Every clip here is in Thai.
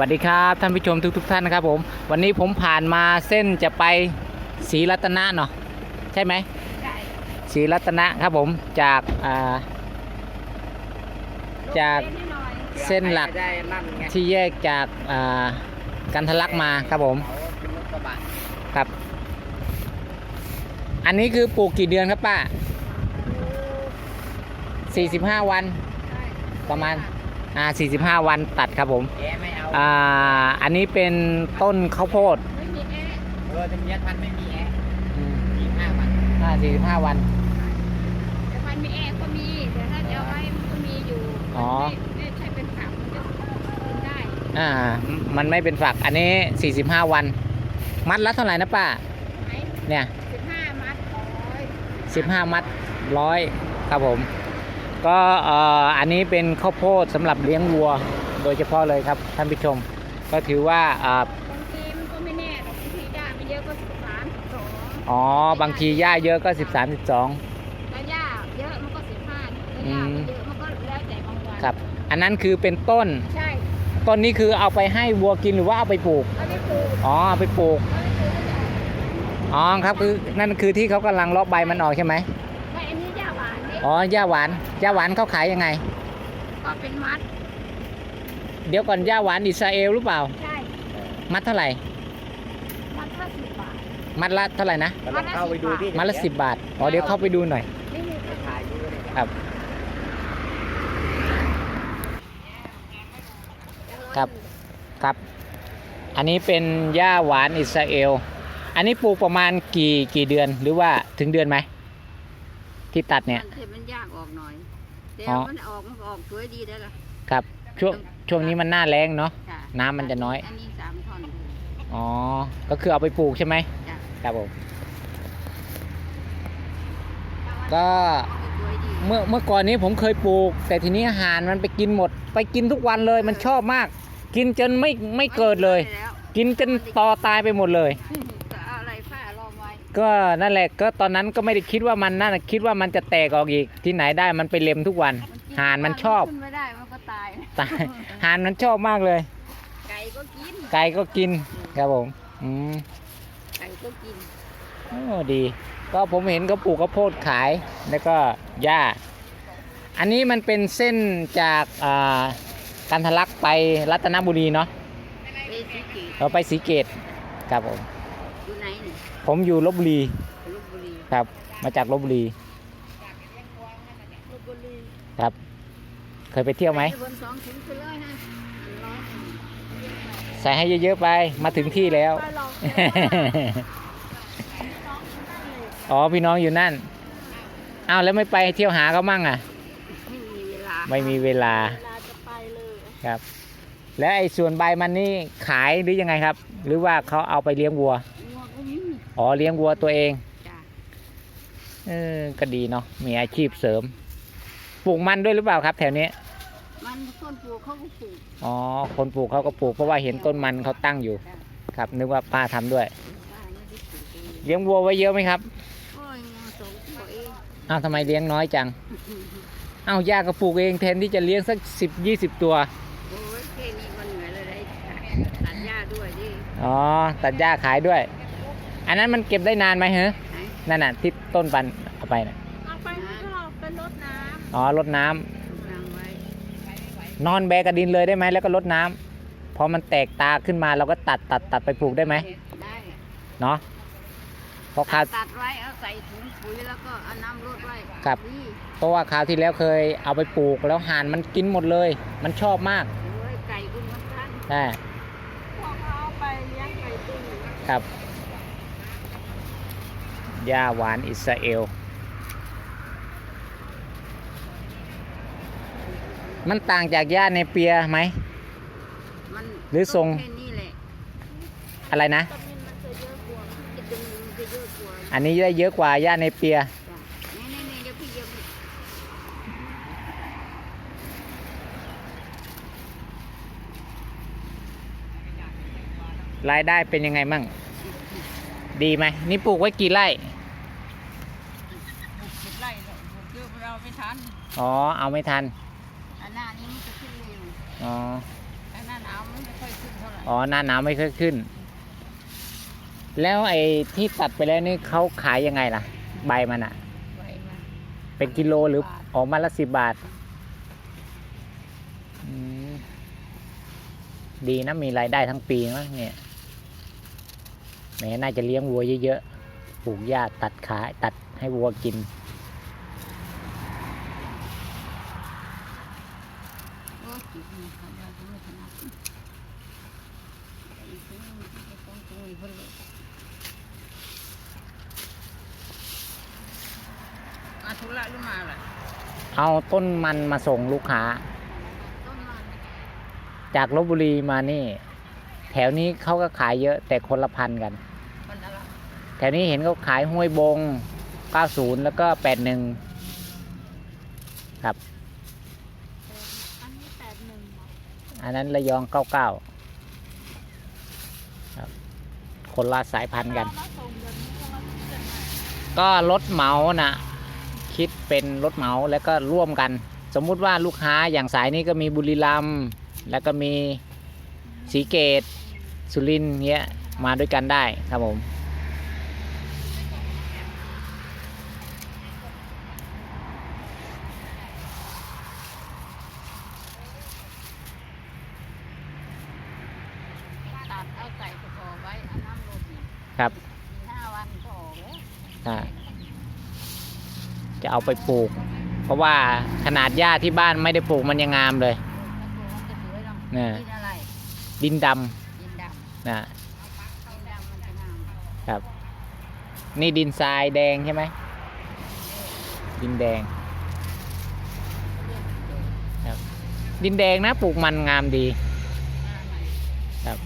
วัสดีครับท่านผู้ชมทุกทท่านนะครับผมวันนี้ผมผ่านมาเส้นจะไปศรีรัตนะเนาะใช่ไหมศรีรัตนะครับผมจากอ่าจากเส้นหลักที่แยกจากอ่ากันทะลักมาครับผมครับ อันนี้คือปลูกกี่เดือนครับป้า45 วันประมาณ อ่า45 วันตัดครับผมแกไม่เอาอ่าอันนี้เป็นต้นข้าวโพดไม่มีแอร์เออจะมีทันไม่มีแอร์อืมมีห้าวันอ่า45 วันแต่พันมีแอร์ก็มีแต่ถ้าจะเอาไว้มันก็มีอยู่อ๋อไม่ไม่ใช่เป็นฝักมันจะกินได้อ่ามันไม่เป็นฝักอันนี้ 45 วัน มัดละเท่าไหร่นะป้าไหมเนี่ยสิบห้ามัดร้อย15 มัดร้อยครับผม ก็เอ่ออันนี้เป็นข้าวโพดสำหรับเลี้ยงวัว โดยเฉพาะเลยครับท่านผู้ชม ก็ถือว่าอ่าบางทีมันก็ไม่แน่หรอกบางทีหญ้าไม่เยอะก็สิบสามสิบสองอ๋อบางทีหญ้าเยอะก็13 12ถ้าหญ้าเยอะมันก็สิบห้าถ้าหญ้าไม่เยอะมันก็แล้วแต่บางวันครับ อันนั้นคือเป็นต้นใช่ต้นนี้คือเอาไปให้วัวกินหรือว่าเอาไปปลูกเอาไปปลูกอ๋อเอาไปปลูกเอาไปปลูกก็จะอ๋อครับคือนั่นคือที่เขากำลังเลาะใบมันออกใช่ไหมแอ๋อหญ้าหวานหญ้าหวานเขาขายยังไง ก็เป็นมัด เดี๋ยวก่อนหญ้าหวานอิสราเอลหรือเปล่า ใช่ มัดเท่าไหร่ มัดห้าสิบบาท มัดละเท่าไหร่นะก็ลองเข้าไปดูที่มัดละสิบบาท อ๋อเดี๋ยวเข้าไปดูหน่อยนี่มีถ่ายดูเลยครับ ครับครับ อันนี้เป็นหญ้าหวานอิสราเอล อันนี้ปลูกประมาณกี่กี่เดือนหรือว่าถึงเดือนไหม ที่ตัดเนี่ย มันเห็นมันยากออกหน่อยแต่อ๋อ มันออกมันก็ออกสวยดีได้ละครับช่วงช่วงนี้มันหน้าแรงเนาะ จ้ะน้ำมันจะน้อย อันนี้สามท่อนเลยอ๋อ ก็คือเอาไปปลูกใช่ไหมจ้ะครับผมก็สวยดีเมื่อเมื่อก่อนนี้ผมเคยปลูก แต่ทีนี้อาหารมันไปกินหมด ไปกินทุกวันเลยมันชอบมาก กินจนไม่ไม่เกิดเลยไม่แล้วกินจนตอตายไปหมดเลย ก็นั่นแหละก็ตอนนั้นก็ไม่ได้คิดว่ามันนั่นน่ะคิดว่ามันจะแตกออกอีกที่ไหนได้มันไปเล็มทุกวันกิห่านมันชอบ ขึ้นไม่ได้มันก็ตายตายห่านมันชอบมากเลย ไก่ก็กินไก่ก็กินครับผมอืมไก่ก็กินโอ้ดี ก็ผมเห็นเขาปลูกข้าวโพดขายแล้วก็หญ้า อันนี้มันเป็นเส้นจากอ่ากันทะลักไปรัตนบุรีเนาะเอซิกิเราไปสีเกตครับผมอยู่ไหนนี่ ผมอยู่ลบบุรีลพบุรีครับ มาจากลบบุรีลพบุรีครับ เคยไปเที่ยวไหมปบนสองถุงไปเลยนะอันร้อยหนึ่งใส่ให้เยอะๆไปมาถึงที่แล้วไปลองอ๋อพี่น้องอยู่นั่นอ้าวแล้วไม่ไปเที่ยวหาเขามั่งอะ ไม่มีเวลาไม่มีเวลาเวลาจะไปเลยครับ แล้วไอ้ส่วนใบมันนี่ขายหรือยังไงครับ หรือว่าเขาเอาไปเลี้ยงวัวงัวก็มี อ๋อเลี้ยงวัวตัวเองจ้ะเออก็ดีเนาะมีอาชีพเสริมปลูกมันด้วยหรือเปล่าครับ แถวนี้มันต้นปลูกเขาก็ปลูกอ๋อคนปลูกเขาก็ปลูกเพราะว่าเห็นต้นมันเขาตั้งอยู่ จ้ะครับ นึกว่าป้าทำด้วยป้าไม่ได้ปลูกเองเลี้ยงวัวไว้เยอะไหมครับโอ้ยงัวสองตัวเองอ้าวทำไมเลี้ยงน้อยจังอ้าวย่าก็ปลูกเองแทนที่จะเลี้ยงสักสิบยี่สิบตัวโอ้ยแค่นี้มันเหนื่อยเลยได้ตัดหญ้าด้วยดิอ๋อตัดหญ้าขายด้วย อันนั้นมันเก็บได้นานไหมเหรอไหนนั่นน่ะที่ต้นปันเอาไปน่ะเอาไปก็เป็นรดน้อ๋อรดน้ำำวางไว้นอนแบกระดินเลยได้ไหมแล้วก็รดน้ำพอมันแตกตาขึ้นมาเราก็ตัดตัดตัดไปปลูกได้ไหมได้เนาะเพราะคราว ตัดไว้เอาใส่ถุงปุ๋ยแล้วก็เอาน้ำรดไว้ครับดีเพราะว่าคราวที่แล้วเคยเอาไปปลูกแล้วห่านมันกินหมดเลย มันชอบมากโอ้ยไก่คุณมันทันใช่พอเขาเอาไปเลี้ยงไก่ตุ้งครับ หญ้าหวานอิสราเอล มันต่างจากหญ้าในเปียไหม มันหรือทรง แค่นี้แหละอะไรนะตะมินมันจะเยอะกว่าตะมินมันจะเยอะกว่าอันนี้ได้เยอะกว่าหญ้าในเปีย จ้ะนี่นี่นี่เดี๋ยวพี่เดี๋ยวพี่รายได้เป็นยังไงมั่ง ดีไหม นี่ปลูกไว้กี่ไร่ สิบไร่เลยเยอะเราไม่ ทันอ๋อ เอาไม่ทัน อันหน้านี้มันจะขึ้นเร็วอ๋ออันหน้าหนาวมันไม่ค่อยขึ้นท่าไหร่อ๋อ หน้าหนาวไม่ค่อยขึ้น แล้วไอ้ที่ตัดไปแล้วนี่เขาขายยังไงล่ะ ใบมันอะใบมันเป็นกิโลหรือออกมาละสิบบาทอืมดีนะมีรายได้ทั้งปีมั้งเนี่ยแหมน่าจะเลี้ยงวัวเยอะๆปลูกหญ้าตัดขายตัดให้วัวกิน โอ้จิตมันทำยาทำไม่ถนัดอีกทีนึงจะต้องตรงนี้เพิ่นเลย อาทุระหรือมาล่ะเอาต้นมันมาส่งลูกค้า ต้นมันจากลบบุรีมานี่ แถวนี้เขาก็ขายเยอะแต่คนละพันกัน มันอะไรแถวนี้เห็นเขาขายห้วยบง 90 แล้วก็ 81 ครับ อันนี้แปดหนึ่งเหรออันนั้นระยอง 99 ครับ คนละสายพันธุ์กัน เรามาส่งเดี๋ยวนี้เรามาเปลี่ยนใหม่ก็รถเหมานะ คิดเป็นรถเหมาแล้วก็ร่วมกัน สมมุติว่าลูกค้าอย่างสายนี้ก็มีบุรีรัมย์แล้วก็มีศรีเกต สุรินทร์เงี้ยมาด้วยกันได้ครับผมตัดเอาใส่กระสอบไว้เอาน้ำลดเนี่ยครับสี่ห้าวันก็ออกแล้วอ่า จะเอาไปปลูก เพราะว่าขนาดหญ้าที่บ้านไม่ได้ปลูกมันยังงามเลยแล้วตัวมันจะสวยเนาะเนี่ยกินอะไรดินดกินดำำนะกินดำมันจะงามครับ นี่ดินทรายแดงใช่ไหมดินแดงดินแดงนะปลูกมันงามดี ครับ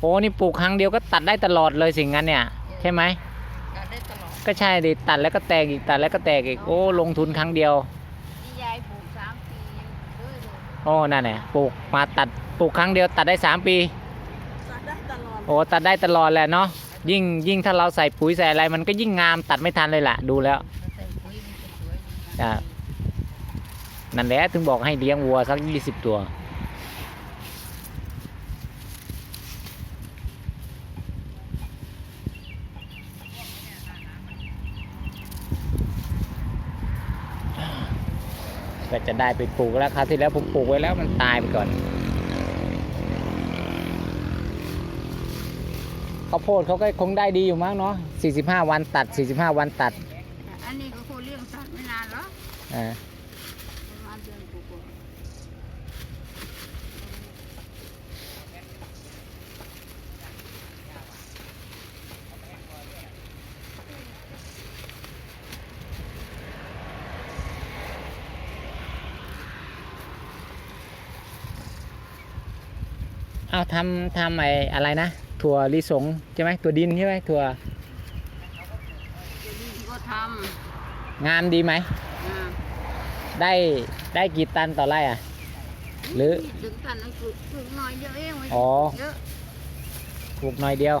โอ้นี่ปลูกครั้งเดียวก็ตัดได้ตลอดเลยสิ่งนั้นเนี่ย ใช่ไหมก็ได้ตลอดก็ใช่ดิตัดแล้วก็แตกอีกตัดแล้วก็แตกอีกโอ้ลงทุนครั้งเดียวที่ยายปลูกสามปียังเลยเลยโอ้นั่นแหละปลูกมาตัดปลูกครั้งเดียวตัดได้สามปี ตัดได้ตลอดโอ้ตัดได้ตลอดแหละเนาะยิ่งยิ่งถ้าเราใส่ปุ๋ยใส่อะไรมันก็ยิ่งงามตัดไม่ทันเลยล่ะ ดูแล้วใส่ปุ๋ยมันจะสวยอ่านั่นแหละถึงบอกให้เลี้ยงวัวสักยี่สิบตัว ก็จะได้ไปปลูกแล้วคราวที่แล้วผมปลูกไว้แล้วมันตายไปก่อนข้าวโพดเขาก็คงได้ดีอยู่มั้งเนาะ45 วันตัด 45 วันตัด อันนี้ก็คนเลี้ยงสัตว์ไม่นานหรอกอ่า ประมาณเดือนกว่า เอาทำทำไอ้อะไรนะ ถั่วลิสงใช่ไหมถั่วดินใช่ไหมถั่วๆเดี๋ยวนี้ก็ทงามดีไหมำนะได้ได้กี่ตันต่อไร่อะ หรือ ถึงตันนั้นปลูกปลูกน้อยเยอะเองไม่อ๋อเยอะปลูกหน่อยเดียว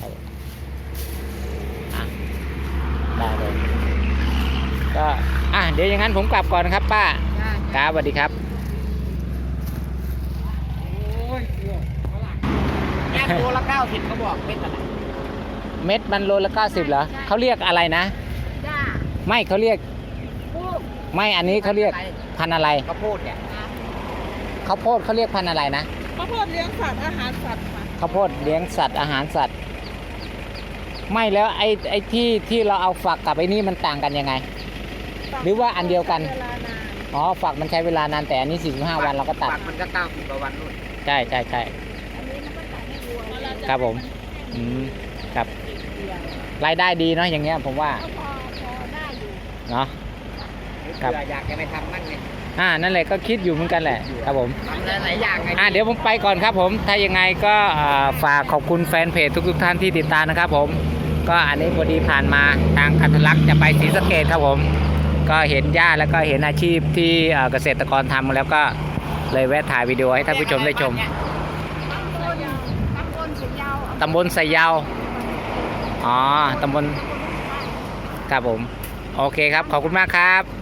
ครับอะได้เลยก็อะเดี๋ยวอย่างนั้นผมกลับก่อนนะครับ ป้าใช่ครับสวัสดีครับ แค่ตัวละเก้าสิบเขาบอกเป็นอะไรเม็ดมันโลละ90เหรอเขาเรียกอะไรนะ จ้าไม่เขาเรียกปลูกไม่อันนี้เขาเรียกพันธุ์อะไรข้าวโพดเนี่ยนะข้าวโพดเขาเรียกพันธุ์อะไรนะข้าวโพดเลี้ยงสัตว์อาหารสัตว์ค่ะข้าวโพดเลี้ยงสัตว์อาหารสัตว์ ไม่แล้วไอ้ไอ้ที่ที่เราเอาฝักกับไอ้นี่มันต่างกันยังไง หรือว่าอันเดียวกันเวลานานอ๋อฝักมันใช้เวลานานแต่อันนี้ 45 วันเราก็ตัดปัมันก็เก้าสิบกว่าวันนู่น ใช่ใช่ใช่ ครับผมอืมครับรายได้ดีเนาะอย่างเงี้ย ผมว่าก็พอพอได้อยู่เนาะ ครับ เผื่ออยากจะไปทำมั่งเนี่ยอ่านั่นแหละก็คิดอยู่เหมือนกันแหละครับผม ทำหลายๆอย่างไงอ่าเดี๋ยวผมไปก่อนครับผม ถ้ายังไงก็อ่าฝากขอบคุณแฟนเพจทุก ๆ ท่านที่ติดตามนะครับผม ก็อันนี้พอดีผ่านมาทางคันธลักษณ์จะไปศรีสะเกดครับผม ก็เห็นหญ้าแล้วก็เห็นอาชีพที่เอ่อเกษตรกรทำแล้วก็เลยแวะถ่ายวิดีโอให้ท่านผู้ชมได้ชม ตำบลตำบลสุยาว ตำบลไซยาว อ๋อ ตำบล ครับผม โอเคครับ ขอบคุณมากครับ